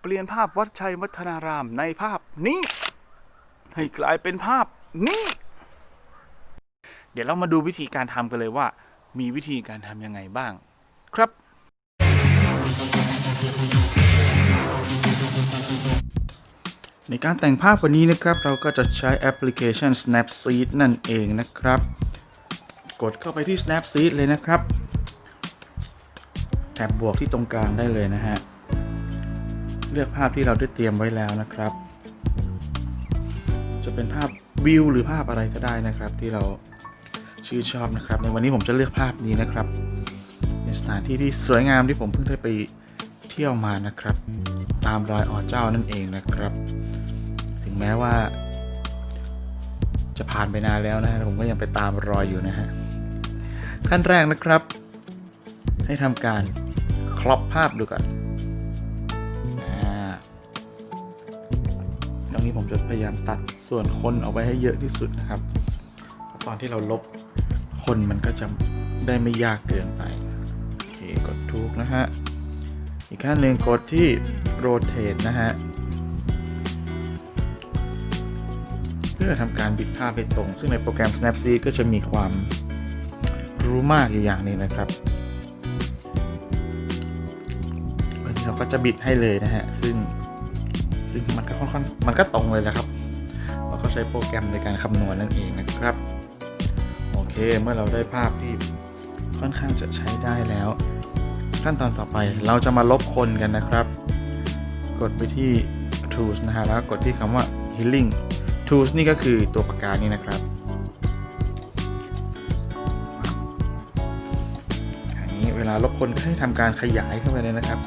เปลี่ยนภาพวัดชัยวัฒนารามในภาพนี้ ให้กลายเป็นภาพนี้ เดี๋ยวเรามาดูวิธีการทำกันเลยว่า มีวิธีการทำยังไงบ้าง ครับในการแต่งภาพวันนี้นะครับ เราก็จะใช้แอปพลิเคชัน Snapseed นั่นเองนะครับ กดเข้าไปที่ Snapseed เลยนะครับแท็บบวกที่ตรงกลางได้เลยนะฮะ เลือกภาพที่เราได้เตรียมไว้แล้วนะครับ จะเป็นภาพวิวหรือภาพอะไรก็ได้นะครับ ที่เราชื่นชอบนะครับ ในวันนี้ผมจะเลือกภาพนี้นะครับเป็นสถานที่ที่สวยงามที่ผมเพิ่งได้ไปเที่ยวมานะครับ ตามรอยอ่อเจ้านั่นเองนะครับ ถึงแม้ว่า จะผ่านไปนานแล้วนะฮะผมก็ยังไปตามรอยอยู่นะฮะขั้นแรกนะครับ ให้ทำการครอปภาพดูก่อน ผมจะพยายามตัดส่วนคนออกไปให้เยอะที่สุดนะครับ ตอนที่เราลบคนมันก็จะได้ไม่ยากเกินไป โอเค กดถูกนะฮะ อีกขั้นหนึ่งกดที่ rotate นะฮะ เพื่อทำการบิดภาพให้ตรง ซึ่งในโปรแกรม Snapseed ก็จะมีความรู้มากอยู่อย่างนึงนะครับวันนี้เราก็จะบิดให้เลยนะฮะ ซึ่ง ซึ่งมันก็ค่อนข้างมันก็ตรงเลยแหละครับ เราก็ใช้โปรแกรมในการคำนวณนั่นเองนะครับ โอเคเมื่อเราได้ภาพที่ค่อนข้างจะใช้ได้แล้ว ขั้นตอนต่อไปเราจะมาลบคนกันนะครับ กดไปที่ tools นะฮะแล้วกดที่คำว่า healing tools นี่ก็คือตัวปากกานี่นะครับอย่างนี้เวลาลบคนก็ให้ทำการขยายเข้าไปเลยนะครับ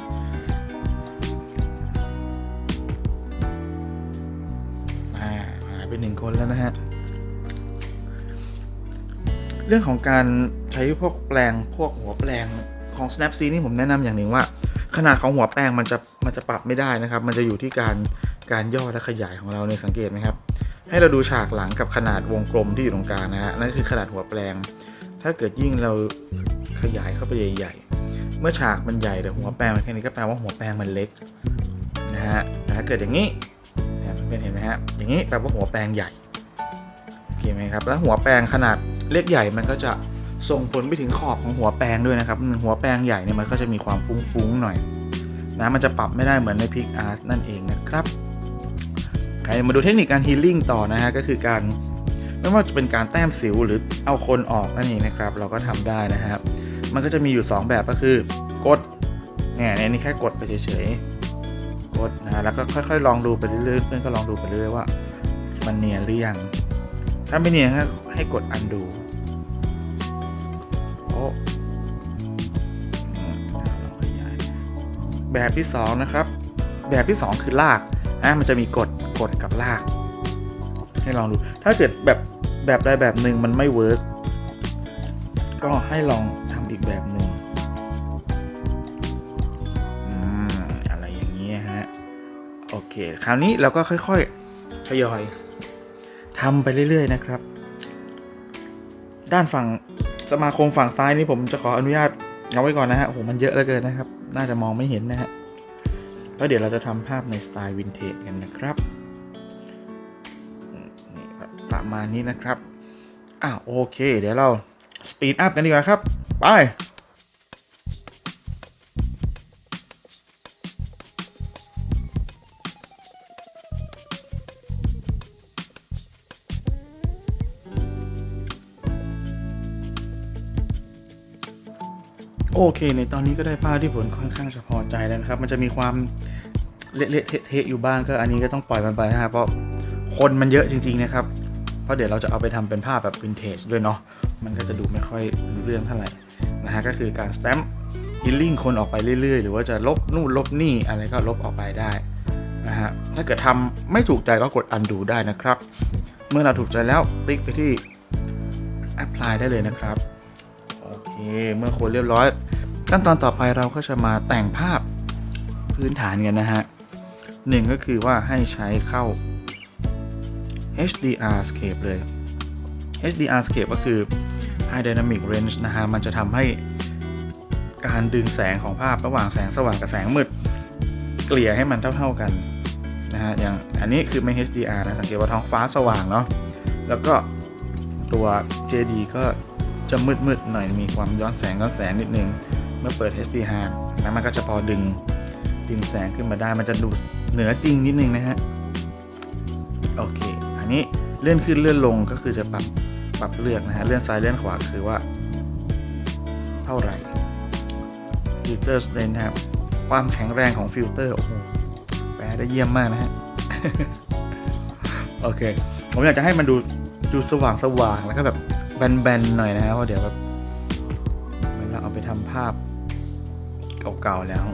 นแล้วนะฮะ เรื่องของการใช้พวกแปลงพวกหัวแปลงของ Snapseed นี่ผมแนะนำอย่างหนึ่งว่า ขนาดของหัวแปลงมันจะมันจะปรับไม่ได้นะครับ มันจะอยู่ที่การการย่อและขยายของเราเนี่ยสังเกตไหมครับ ให้เราดูฉากหลังกับขนาดวงกลมที่อยู่ตรงกลางนะฮะนั่นคือขนาดหัวแปลง ถ้าเกิดยิ่งเราขยายเข้าไปใหญ่ๆเมื่อฉากมันใหญ่แต่หัวแปลงมันแค่นี้ก็แปลว่าหัวแปลงมันเล็กนะฮะถ้าเกิดอย่างนี้ นะเพื่อนเห็นไหมฮะอย่างนี้แปลว่าหัวแปลงใหญ่โอเคไหมครับแล้วหัวแปลงขนาดเล็กใหญ่มันก็จะส่งผลไปถึงขอบของหัวแปลงด้วยนะครับหัวแปลงใหญ่เนี่ยมันก็จะมีความฟุ้งๆหน่อยนะมันจะปรับไม่ได้เหมือนใน PixArt นั่นเองนะครับใครมาดูเทคนิคการฮีลิ่งต่อนะฮะก็คือการไม่ว่าจะเป็นการแต้มสิวหรือเอาคนออกนั่นเองนะครับ เราก็ทำได้นะครับ มันก็จะมีอยู่ 2 แบบก็คือกดเนี่ยในนี้แค่กดไปเฉย ๆกดนะฮะแล้วก็ค่อยๆลองดูไปเรื่อยๆเพื่อนก็ลองดูไปเรื่อยว่า มันเนียนหรือยัง ถ้าไม่เนียนก็ให้กด undo โอ้อืมลอแบบที่สองนะครับ แบบที่สองคือลากนะมันจะมีกดกดกับลาก ให้ลองดู ถ้าเกิดแบบแบบใดแบบหนึ่งมันไม่เวิร์กก็ให้ลองทำอีกแบบหนึ่ง เค คราวนี้เราก็ค่อยๆทยอยทำไปเรื่อยๆนะครับ ด้านฝั่งสมาคมฝั่งซ้ายนี่ผมจะขออนุญาตเอาไว้ก่อนนะฮะโอ้โหมันเยอะเหลือเกินนะครับ น่าจะมองไม่เห็นนะฮะแล้วเดี๋ยวเราจะทำภาพในสไตล์วินเทจกันนะครับนี่ประมาณนี้นะครับอ่าโอเค เดี๋ยวเราสปีดอัพกันดีกว่าครับ ไป โอเค ในตอนนี้ก็ได้ภาพที่ผลค่อนข้างจะพอใจแล้วนะครับ มันจะมีความเละๆเทะๆอยู่บ้างก็อันนี้ก็ต้องปล่อยมันไปนะครับเพราะคนมันเยอะจริง ๆนะครับ เพราะเดี๋ยวเราจะเอาไปทำเป็นภาพแบบวินเทจด้วยเนาะมันก็จะดูไม่ค่อยรู้เรื่องเท่าไหร่นะฮะก็คือการสแตมป์ฮิลลิ่งคนออกไปเรื่อยๆ หรือว่าจะลบนู่นลบนี่อะไรก็ลบออกไปได้นะฮะถ้าเกิดทำไม่ถูกใจก็กด undo ได้นะครับ เมื่อเราถูกใจแล้วคลิกไปที่ apply ได้เลยนะครับ เค เมื่อโคนเรียบร้อย ขั้นตอนต่อไปเราก็จะมาแต่งภาพพื้นฐานกันนะฮะหนึ่งก็คือว่าให้ใช้เข้า HDR scape เลย HDR scape ก็คือ High Dynamic Range นะฮะ มันจะทำให้การดึงแสงของภาพระหว่างแสงสว่างกับแสงมืด เกลี่ยให้มันเท่าๆกันนะฮะ อย่างอันนี้คือไม่ HDR นะ สังเกตว่าท้องฟ้าสว่างเนาะ แล้วก็ตัว JD ก็ จะมืดๆหน่อยมีความย้อนแสงย้อนแสงนิดนึง เมื่อเปิด HDR นะมันก็จะพอดึงดึงแสงขึ้นมาได้มันจะดูเหนือจริงนิดนึงนะฮะโอเค อันนี้เลื่อนขึ้นเลื่อนลงก็คือจะปรับปรับเลือกนะฮะเลื่อนซ้ายเลื่อนขวาคือว่า เท่าไหร่ฟิลเตอร์เลยนะครับความแข็งแรงของฟิลเตอร์โอ้โหแปลได้เยี่ยมมากนะฮะโอเค ผมอยากจะให้มันดูดูสว่างสว่างแล้วก็แบบ แบนๆหน่อยนะฮะเพราะเดี๋ยวแบบเวลาเอาไปทำภาพเก่าๆแล้ว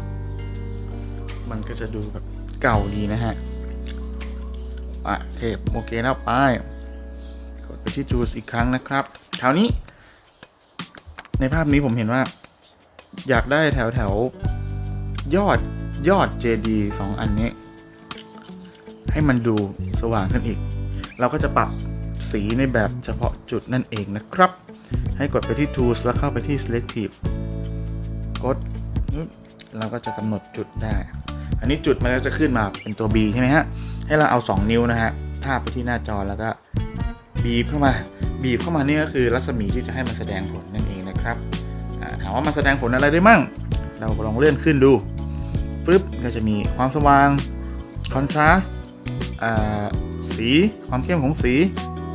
มันก็จะดูแบบเก่าดีนะฮะอะโอเคโอเคแล้วไปกดไปที่ Juice อีกครั้งนะครับแถวนี้ ในภาพนี้ผมเห็นว่า อยากได้แถวแถวๆยอดยอด JD 2 อันนี้ ให้มันดูสว่างขึ้นอีก เราก็จะปรับ สีในแบบเฉพาะจุดนั่นเองนะครับ ให้กดไปที่ Tools แล้วเข้าไปที่ Selective กดเราก็จะกำหนดจุดได้ อันนี้จุดมันก็จะขึ้นมาเป็นตัว B ใช่ไหมฮะ ให้เราเอา 2 นิ้วนะฮะทาบไปที่หน้าจอแล้วก็บีบเข้ามา บีบเข้ามานี่ก็คือรัศมีที่จะให้มันแสดงผลนั่นเองนะครับถามว่ามันแสดงผลอะไรได้มั่ง เราลองเลื่อนขึ้นดูปึ๊บก็จะมีความสว่างคอนทราสต์สีความเข้มของสี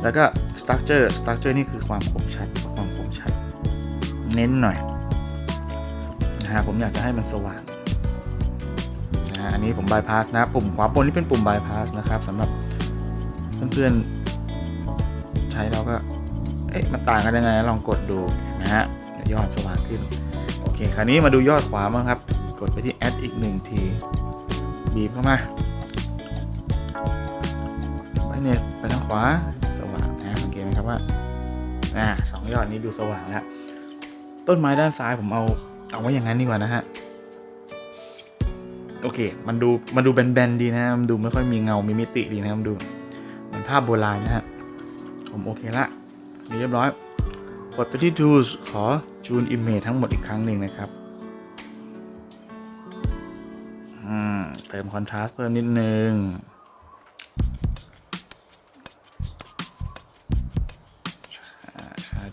แล้วก็ structure structure นี่คือความคมชัดความคมชัด เน้นหน่อยนะฮะผมอยากจะให้มันสว่างนะฮะอันนี้ผมบายพาสนะปุ่มขวาบนนี่เป็นปุ่มบายพาสนะครับสำหรับเพื่อนๆใช้เราก็เอ๊ะมันต่างกันยังไงลองกดดูนะฮะยวยอดสว่างขึ้นโอเคคราวนี้มาดูยอดขวาบ้างครับ กดไปที่ add อีกหนึ่งทีบีบเข้ามาไปเนี่ยไปทางขวา ครับว่าอ่าสองยอดนี้ดูสว่างแล้วต้นไม้ด้านซ้ายผมเอาเอาไว้อย่างนั้นดีกว่านะฮะโอเค มันดูมันดูแบนๆดีนะมันดูไม่ค่อยมีเงา มีมิติดีนะครับมันดูเหมือนภาพโบราณนะฮะ ผมโอเคละเรียบร้อย กดไปที่ Tools ขอจูน Image ทั้งหมดอีกครั้งหนึ่งนะครับอืมเติมคอนทราสต์เพิ่มนิดนึง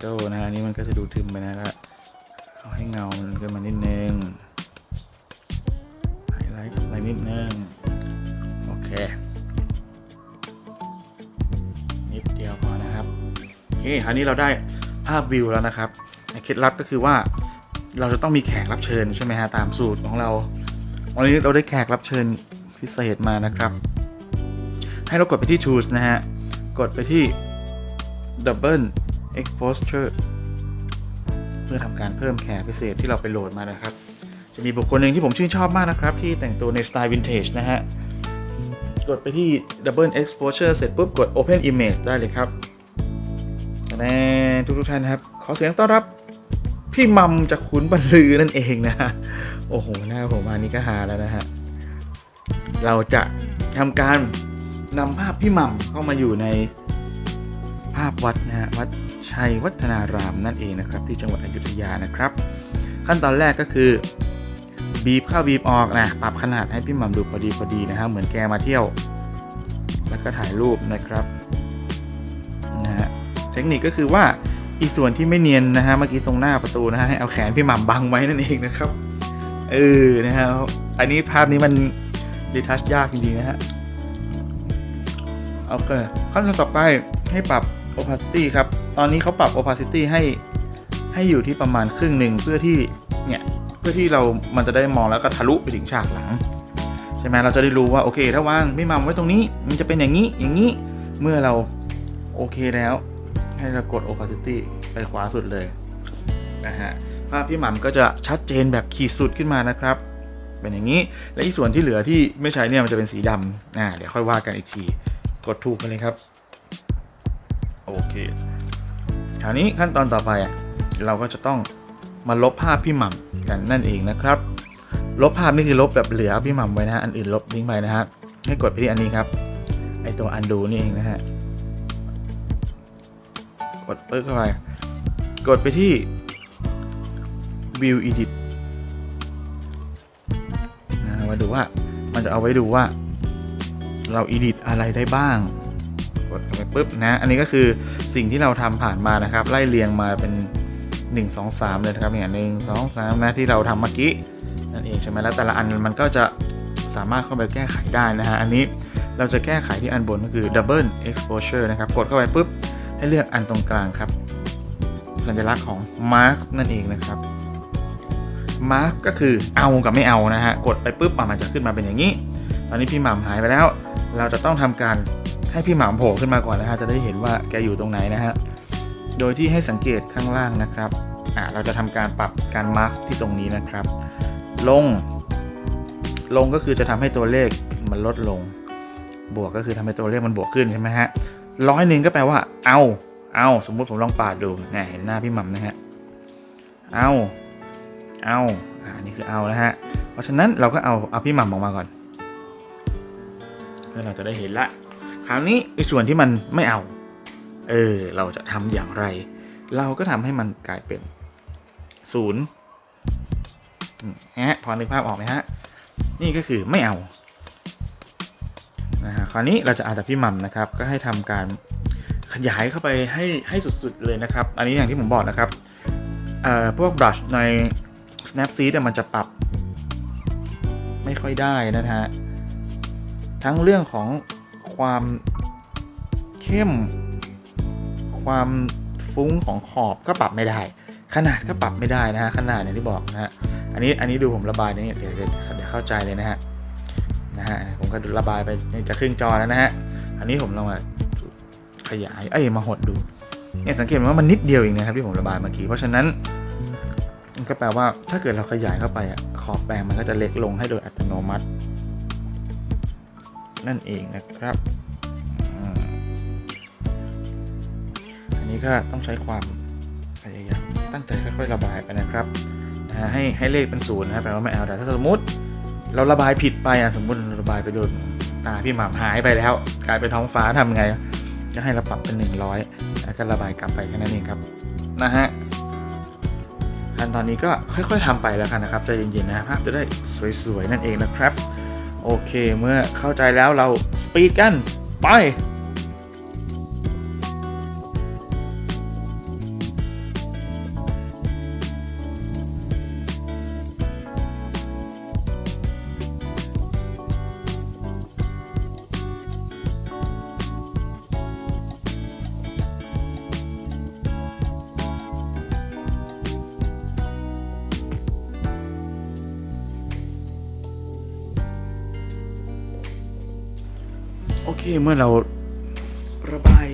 Shadow นะฮะอันนี่มันก็จะดูทึมไปนะก็เอาให้เงามันขึ้นมานิดนึงไฮไลท์อะไรนิดนึงโอเค นิดเดียวพอนะครับโอเคคราวนี้เราได้ภาพวิวแล้วนะครับเคล็ดลับก็คือว่าเราจะต้องมีแขกรับเชิญใช่ไหมฮะตามสูตรของเราวันนี้เราได้แขกรับเชิญพิเศษมานะครับ ให้เรากดไปที่ Choose นะฮะ กดไปที่ Double Exposure เพื่อทำการเพิ่มแขกพิเศษที่เราไปโหลดมานะครับ จะมีบุคคลหนึ่งที่ผมชื่นชอบมากนะครับ ที่แต่งตัวในสไตล์วินเทจนะฮะ กดไปที่ Double Exposure เสร็จปุ๊บกด Open Image ได้เลยครับแน่ทุกทุกท่านครับ ขอเสียงต้อนรับพี่มัมจากขุนบรรลือนั่นเองนะฮะ โอ้โห หน้าผมมานี่ก็หาแล้วนะฮะ เราจะทำการนำภาพพี่มัมเข้ามาอยู่ในาพวัดนะฮะวัดชัยวัฒนารามนั่นเองนะครับ ที่จังหวัดอยุธยานะครับ ขั้นตอนแรกก็คือ บีบเข้าบีบออกนะปรับขนาดให้พี่หม่ำดูพอดีพอดีนะครับเหมือนแกมาเที่ยว แล้วก็ถ่ายรูปนะครับนะฮะเทคนิคก็คือว่าอีส่วนที่ไม่เนียนนะฮะเมื่อกี้ตรงหน้าประตูนะฮะให้เอาแขนพี่หม่ำบังไว้นั่นเองนะครับเออนะฮะอันนี้ภาพนี้มันดีทัชยากจริงๆนะฮะโอเคขั้นตอนต่อไปให้ปรับ opacity ครับ ตอนนี้เขาปรับ opacity ให้ให้อยู่ที่ประมาณครึ่งหนึ่งเพื่อที่เนี่ยเพื่อที่เรามันจะได้มองแล้วก็ทะลุไปถึงฉากหลังใช่ไหมเราจะได้รู้ว่าโอเค ถ้าวางไม่มัมไว้ตรงนี้ มันจะเป็นอย่างนี้อย่างนี้เมื่อเราโอเคแล้ว ให้เรากด opacity ไปขวาสุดเลยนะฮะภาพพี่หม่ำก็จะชัดเจนแบบขีดสุดขึ้นมานะครับ เป็นอย่างนี้และอีกส่วนที่เหลือที่ไม่ใช้เนี่ยมันจะเป็นสีดำอ่าเดี๋ยวค่อยว่ากันอีกทีกดถูกไปเลยครับ โอเคคราวนี้ขั้นตอนต่อไปเราก็จะต้องมาลบภาพพี่หม่ำกันนั่นเองนะครับ ลบภาพนี่คือลบแบบเหลือพี่หม่ำไว้นะฮะอันอื่นลบทิ้งไปนะฮะให้กดไปที่อันนี้ครับไอตัว undo นี่เองนะฮะกดปึ๊กเข้าไปกดไปที่ view edit นะฮะมาดูว่ามันจะเอาไว้ดูว่าเราอีดิทอะไรได้บ้าง ปุ๊บนะอันนี้ก็คือสิ่งที่เราทำผ่านมานะครับ ไล่เรียงมาเป็น 1 2 3 เลยนะครับเนี่ยหนึ่งสองสามนะที่เราทำเมื่อกี้นั่นเองใช่ไหมแล้วแต่ละอันมันก็จะสามารถเข้าไปแก้ไขได้นะฮะอันนี้เราจะแก้ไขที่อันบนก็คือ double exposure นะครับ กดเข้าไปปุ๊บ ให้เลือกอันตรงกลางครับ สัญลักษณ์ของ mask นั่นเองนะครับ mask ก็คือเอากับไม่เอานะฮะ กดไปปุ๊บอะมันจะขึ้นมาเป็นอย่างนี้ ตอนนี้พี่หม่ำหายไปแล้ว เราจะต้องทำการ ให้พี่หม่ำโผล่ขึ้นมาก่อนนะฮะจะได้เห็นว่าแกอยู่ตรงไหนนะฮะโดยที่ให้สังเกตข้างล่างนะครับอ่าเราจะทำการปรับการมาร์กที่ตรงนี้นะครับ ลง ลงก็คือจะทำให้ตัวเลขมันลดลง บวกก็คือทำให้ตัวเลขมันบวกขึ้นใช่ไหมฮะร้อยหนึ่งก็แปลว่า เอา เอา สมมุติผมลองปาดดูเนี่ยเห็นหน้าพี่หม่ำนะฮะ เอา เอาอ่านี่คือเอานะฮะ เพราะฉะนั้นเราก็เอาเอาพี่หม่ำออกมาก่อนเพื่อเราจะได้เห็นละ ราวนี้ไอ้ส่วนที่มันไม่เอา เออ เราจะทำอย่างไร เราก็ทำให้มันกลายเป็นศูนย์ฮะพอนึกภาพออกไหมฮะ นี่ก็คือไม่เอานะฮะคราวนี้เราจะอาจจะพี่ม่ำนะครับ ก็ให้ทำการขยายเข้าไปให้ให้สุดๆเลยนะครับ อันนี้อย่างที่ผมบอกนะครับเอ่อพวกบลัชใน Snapseed มันจะปรับ ไม่ค่อยได้นะฮะ ทั้งเรื่องของ ความเข้ม ความฟุ้งของขอบก็ปรับไม่ได้ ขนาดก็ปรับไม่ได้นะฮะขนาดอย่างที่บอกนะฮะอันนี้อันนี้ดูผมระบายนี่เดี๋ยวเดี๋ยวเดี๋ยวเข้าใจเลยนะฮะนะฮะผมก็ระบายไปจะครึ่งจอแล้วนะฮะอันนี้ผมลองมาขยายเอ้ยมาหดดูเนี่ยสังเกตว่ามันนิดเดียวเองนะครับที่ผมระบายเมื่อกี้เพราะฉะนั้นก็แปลว่าถ้าเกิดเราขยายเข้าไปอะขอบแปลงมันก็จะเล็กลงให้โดยอัตโนมัติ นั่นเองนะครับอันนี้ก็ต้องใช้ความพยายามตั้งใจค่อยๆระบายไปนะครับให้ให้เลขเป็นศูนย์นะครับแปลว่าไม่เอาแต่ถ้าสมมติเราระบายผิดไปอะสมมติระบายไปโดนตาพี่หม่ำหายไปแล้ว กลายเป็นท้องฟ้าทำไงก็ให้เราปรับเป็น 100 แล้วก็ระบายกลับไปแค่นั้นเองครับนะฮะขั้นตอนนี้ก็ค่อยๆทำไปแล้วกันนะครับใจเย็นๆนะภาพจะได้สวยๆนั่นเองนะครับ เคเมื่อเข้าใจแล้วเราสปีดกัน ไป โอเคเมื่อเราระบาย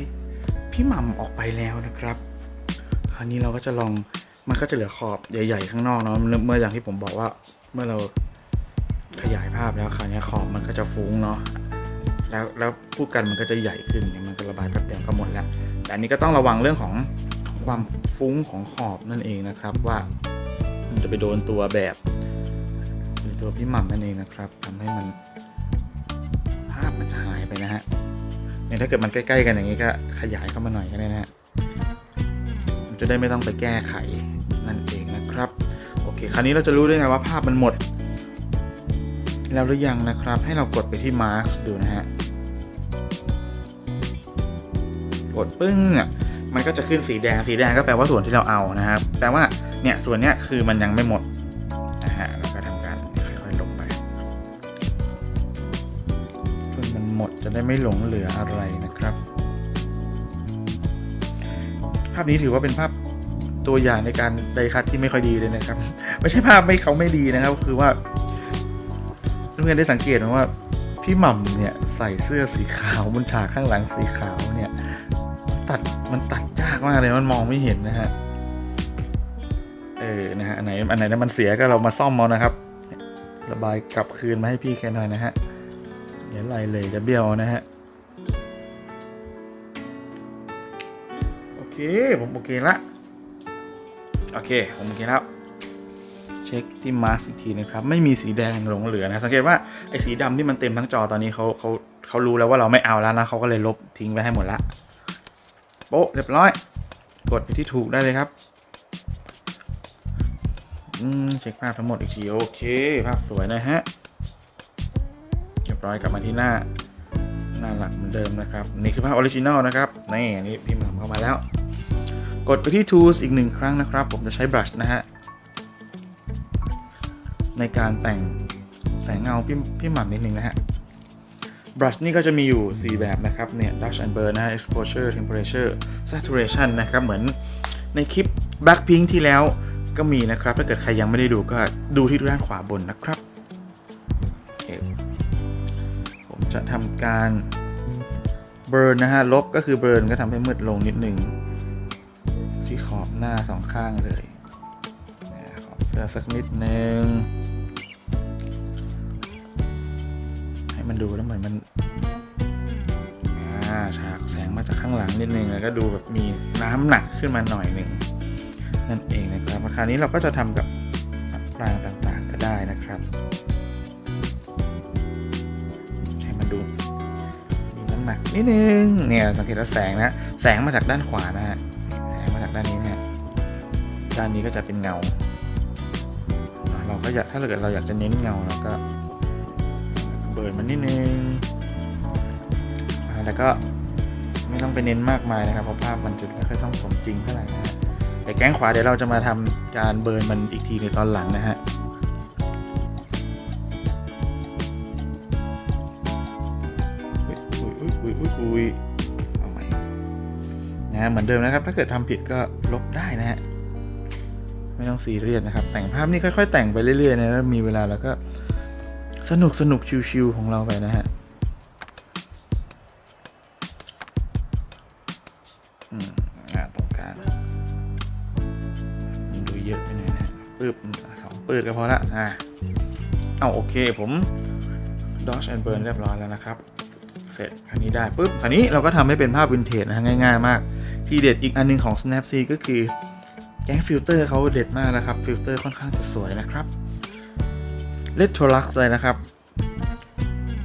พี่หม่ำออกไปแล้วนะครับ คราวนี้เราก็จะลองมันก็จะเหลือขอบใหญ่ ๆ ข้างนอกเนาะเมื่ออย่างที่ผมบอกว่าเมื่อเราขยายภาพแล้วคราวนี้ขอบมันก็จะฟุ้งเนาะแล้วแล้วผู้กันมันก็จะใหญ่ขึ้นเนี่ยมันก็ระบายแป๊บเดียวก็หมดแล้ว แต่อันนี้ก็ต้องระวังเรื่องของของความฟุ้งของขอบนั่นเองนะครับว่ามันจะไปโดนตัวแบบหรือตัวพี่หม่ำนั่นเองนะครับทำให้มันาพมันจะหายไปนะฮะเนี่ยถ้าเกิดมันใกล้ๆกันอย่างนี้ก็ขยายเข้ามาหน่อยก็ได้นะฮะมันจะได้ไม่ต้องไปแก้ไขนั่นเองนะครับโอเคคราวนี้เราจะรู้ได้ไงว่าภาพมันหมด แล้วหรือยังนะครับ ให้เรากดไปที่ Mask ดูนะฮะกดปึ้งอะมันก็จะขึ้นสีแดงสีแดงก็แปลว่าส่วนที่เราเอานะครับ แต่ว่าเนี่ยส่วนเนี้ยคือมันยังไม่หมด ได้ไม่หลงเหลืออะไรนะครับ ภาพนี้ถือว่าเป็นภาพตัวอย่างในการไดคัตที่ไม่ค่อยดีเลยนะครับ ไม่ใช่ภาพไม่เขาไม่ดีนะครับ คือว่าเพื่อนๆได้สังเกตไหมว่า พี่หม่ำเนี่ยใส่เสื้อสีขาวบนฉากข้างหลังสีขาวเนี่ย ตัดมันตัดยากมากเลยมันมองไม่เห็นนะฮะเออนะฮะอันไหนอันไหนนั้นมันเสียก็เรามาซ่อมเอานะครับ ระบายกลับคืนมาให้พี่แค่หน่อยนะฮะ เดี๋ยวไรเลยจะเบี้ยวนะฮะ โอเค ผมโอเคละ โอเค ผมโอเคแล้ว เช็คที่มาสอีกทีนะครับ ไม่มีสีแดงหลงเหลือนะ สังเกตว่าไอ้สีดำที่มันเต็มทั้งจอตอนนี้เขาเขาเขารู้แล้วว่าเราไม่เอาแล้วนะเขาก็เลยลบทิ้งไว้ให้หมดละโป๊ะเรียบร้อย กดไปที่ถูกได้เลยครับอืมเช็คภาพทั้งหมดอีกที โอเค ภาพสวยนะฮะ ร้อยกลับมาที่หน้าหน้าหลักเหมือนเดิมนะครับ นี่คือภาพออริจินอลนะครับนี่อันนี้พิมพ์เข้ามาแล้ว กดไปที่ tools อีกหนึ่งครั้งนะครับ ผมจะใช้ brush นะฮะ ในการแต่งแสงเงาพี่พี่หม่ำนิดนึงนะฮะ brush นี่ก็จะมีอยู่ 4 แบบนะครับ เนี่ย dodge and burn นะฮะ exposure temperature saturation นะครับ เหมือนในคลิป blackpink ที่แล้วก็มีนะครับ ถ้าเกิดใครยังไม่ได้ดูก็ดูที่ด้านขวาบนนะครับ จะทำการ burn นะฮะลบก็คือ burn ก็ทำให้มืดลงนิดนึงที่ขอบหน้าสองข้างเลยขอบเสื้อสักนิดนึงให้มันดูแล้วเหมือนมันฉากแสงมาจากข้างหลังนิดนึงแล้วก็ดูแบบมีน้ำหนักขึ้นมาหน่อยหนึ่งนั่นเองนะครับราคราวนี้เราก็จะทำกับปรางต่างๆก็ได้นะครับ นิดนึงเนี่ยสังเกตว่าแสงนะแสงมาจากด้านขวานะฮะแสงมาจากด้านนี้นะฮะด้านนี้ก็จะเป็นเงา เราก็อยากถ้าเกิดเราอยากจะเน้นเงาเราก็เบิร์นมันนิดนึงอ่าแล้วก็ไม่ต้องไปเน้นมากมายนะครับเพราะภาพมันจะไม่ค่อยต้องสมจริงเท่าไหร่นะฮะแต่แก้งขวาเดี๋ยวเราจะมาทำการเบิร์นมันอีกทีในตอนหลังนะฮะ อุ้ยอุ้ยอุ้ยอุ้ยอุ้ยเอาใหม่นะฮะเหมือนเดิมนะครับ ถ้าเกิดทำผิดก็ลบได้นะฮะไม่ต้องซีเรียสนะครับ แต่งภาพนี่ค่อยๆ แต่งไปเรื่อยๆนะแล้วมีเวลาแล้วก็สนุกสนุกชิวๆของเราไปนะฮะอืมอ่าตรงกลางมันดูเยอะไปหน่อยนะฮะปึ๊บสองปืดก็พอละอ่าเอาโอเคผม dodge and burn เรียบร้อยแล้วนะครับ เสร็จคันนี้ได้ปุ๊บคันนี้เราก็ทำให้เป็นภาพวินเทจนะฮะง่ายๆ มาก ทีเด็ดอีกอันหนึงของ Snapseed ก็คือแก๊งฟิลเตอร์เขาเด็ดมากนะครับฟิลเตอร์ค่อนข้างจะสวยนะครับเลตโทลักเลยนะครับ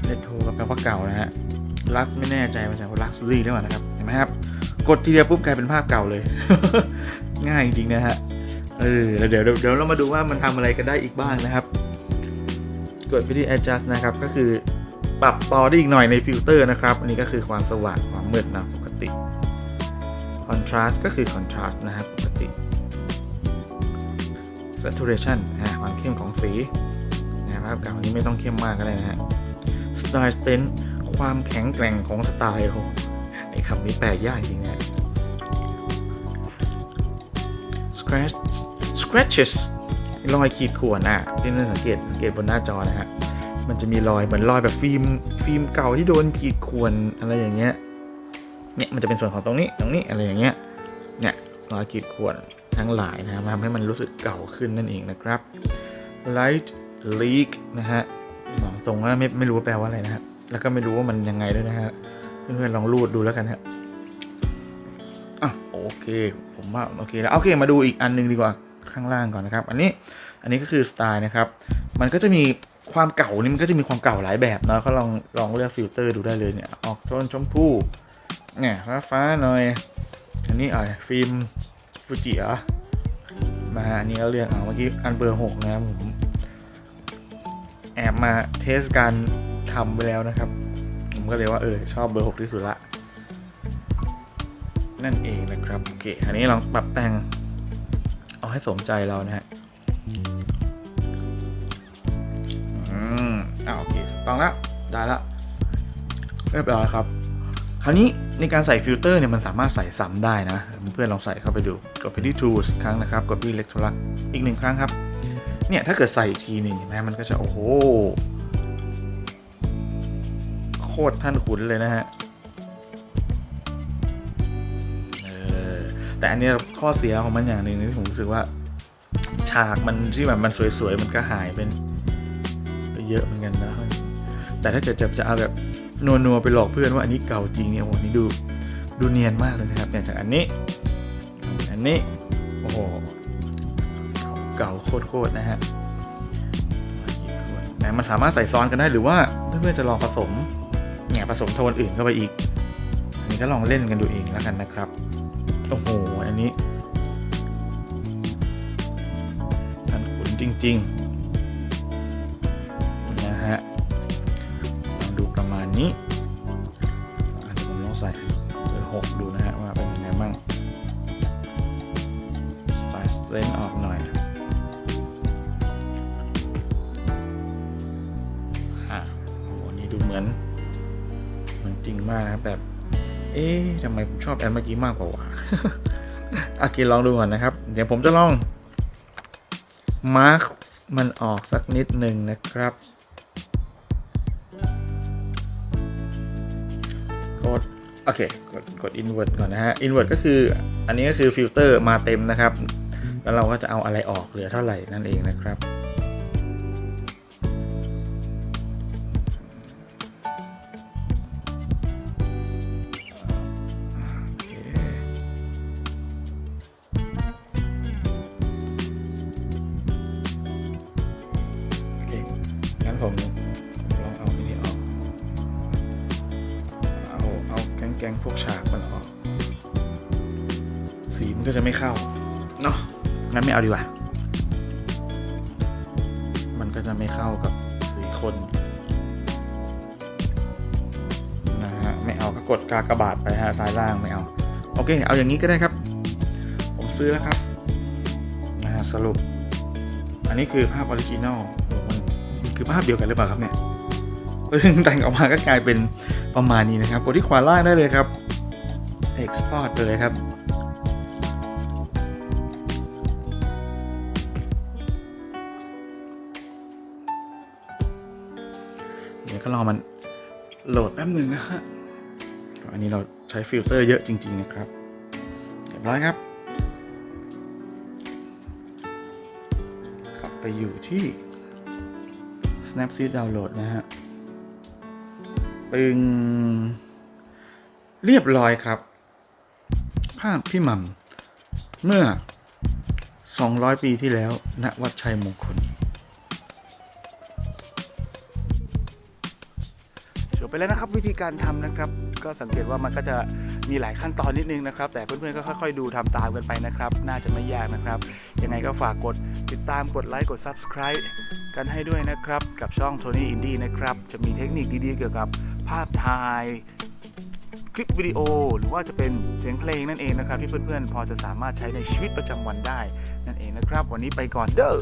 เลตโทก็แปลว่าเก่านะฮะลักไม่แน่ใจมาจาลักซ์ลี่หรือเปล่านะครับเห็นไหมครับกดทีเดียวปุ๊บกลายเป็นภาพเก่าเลย ง่ายจริงๆนะฮะเออเดี๋ยวเดี๋ยวเรามาดูว่ามันทำอะไรกันได้อีกบ้างนะครับ กดไปที่ adjust นะครับ ก็คือ ปรับต่อได้อีกหน่อยในฟิลเตอร์นะครับ อันนี้ก็คือความสว่างความมืดนะปกติ contrast ก็คือ contrast นะครับปกติ saturation อ่าความเข้มของสีนะครับกับอันนี้ไม่ต้องเข้มมากก็ได้นะฮะ style strength ความแข็งแกร่งของสไตล์โอ้โหไอ้คำนี้แปลยากจริงนะ scratch scratches รอยขีดข่วนอะที่นั่นสังเกตสังเกตบนหน้าจอนะฮะ มันจะมีรอยเหมือนรอยแบบฟิล์มฟิล์มเก่าที่โดนขีดข่วนอะไรอย่างเงี้ยเนี่ยมันจะเป็นส่วนของตรงนี้ตรงนี้อะไรอย่างเงี้ยเนี่ยรอยขีดข่วนทั้งหลายนะครับทำให้มันรู้สึกเก่าขึ้นนั่นเองนะครับ light leak นะฮะบอกตรงว่าไม่ไม่รู้ว่าแปลว่าอะไรนะฮะแล้วก็ไม่รู้ว่ามันยังไงด้วยนะฮะเพื่อนๆลองรูดดูแล้วกันฮะอะโอเค ผมว่าโอเคแล้วโอเคมาดูอีกอันหนึงดีกว่าข้างล่างก่อนนะครับ อันนี้อันนี้ก็คือสไตล์นะครับ มันก็จะมี ความเก่านี่มันก็จะมีความเก่าหลายแบบเนาะก็ลองลองเลือกฟิลเตอร์ดูได้เลยเนี่ย ออกโทนชมพูเนี่ยฟ้าฟ้าหน่อยอันนี้อะฟิล์มฟูจิเหรอมาอันนี้ก็เลือกเอาเมื่อกี้อันเบอร์หกนะครับผมแอบมาเทสการทำไปแล้วนะครับ ผมก็เลยว่าเออชอบเบอร์หกที่สุดละนั่นเองนะครับโอเคอันนี้ลองปรับแต่งเอาให้สมใจเรานะฮะ โอเคถูกต้องแล้วได้ละเรียบร้อยครับ คราวนี้ในการใส่ฟิลเตอร์เนี่ยมันสามารถใส่ซ้ำได้นะ เพื่อนลองใส่เข้าไปดูกดไปที่ tools อีกครั้งนะครับกดที่ electrolyte อีกหนึ่งครั้งครับ เนี่ยถ้าเกิดใส่ทีหนึ่งเห็นไหมมันก็จะโอ้โหโคตรท่านขุนเลยนะฮะแต่อันนี้ข้อเสียของมันอย่างหนึ่งที่ผมรู้สึกว่า ฉากมันที่แบบมันสวยๆ มันก็หายเป็นไปเยอะเหมือนกันนะ แต่ถ้าเกิดจะจะเอาแบบนัวๆไปหลอกเพื่อนว่าอันนี้เก่าจริงเนี่ยโอ้โหนี่ดูดูเนียนมากเลยนะครับอย่างจากอันนี้ อันนี้โอ้โหเก่าโคตรๆนะฮะนะมันสามารถใส่ซ้อนกันได้หรือว่าเพื่อนๆจะลองผสมเนี่ยผสมโทนอื่นเข้าไปอีก อันนี้ก็ลองเล่นกันดูเองแล้วกันนะครับโอ้โหอันนี้ท่านขุนจริง ๆ นี้ผมลองใส่เบอร์หกดูนะฮะว่าเป็นยังไงบ้างใส่เลนออกหน่อยอะโอ้โหนี่ดูเหมือนเหมือนจริงมากนะครับแบบ เอ๊ะทำไมผมชอบแอนเมื่อกี้มากกว่าวะโอเคลองดูก่อนนะครับ เดี๋ยวผมจะลองมาร์กมันออกสักนิดหนึ่งนะครับ โอเค กดกด invert ก่อนนะฮะ invert ก็คืออันนี้ก็คือฟิลเตอร์มาเต็มนะครับ แล้วเราก็จะเอาอะไรออกเหลือเท่าไหร่นั่นเองนะครับ ไม่เอาดีกว่า มันก็จะไม่เข้ากับสีคนนะฮะ ไม่เอาก็กดกากระบาทไปฮะซ้ายล่างไม่เอา โอเค เอาอย่างนี้ก็ได้ครับ ผมซื้อแล้วครับนะฮะสรุป อันนี้คือภาพออริจินอลมันคือภาพเดียวกันหรือเปล่าครับเนี่ยปึ้งแต่งออกมาก็กลายเป็นประมาณนี้นะครับกดที่ขวาล่างได้เลยครับ Export ไปเลยครับ ก็รอมันโหลดแป๊บหนึ่งนะฮะอันนี้เราใช้ฟิลเตอร์เยอะจริง ๆ นะครับเรียบร้อยครับกลับไปอยู่ที่ Snapseed Download นะฮะปึงเรียบร้อยครับ ภาพพี่หม่ำเมื่อ 200 ปีที่แล้วณวัดชัยมงคล ไปแล้วนะครับ วิธีการทำนะครับ ก็สังเกตว่ามันก็จะมีหลายขั้นตอนนิดนึงนะครับ แต่เพื่อนๆก็ค่อยๆดูทำตามกันไปนะครับ น่าจะไม่ยากนะครับ ยังไงก็ฝากกดติดตามกดไลค์กด Subscribe กันให้ด้วยนะครับ กับช่อง Tony Indie นะครับ จะมีเทคนิคดีๆเกี่ยวกับภาพถ่ายคลิปวิดีโอหรือว่าจะเป็นเสียงเพลงนั่นเองนะครับ ที่เพื่อนๆ พอจะสามารถใช้ในชีวิตประจำวันได้ นั่นเองนะครับ วันนี้ไปก่อนเด้อ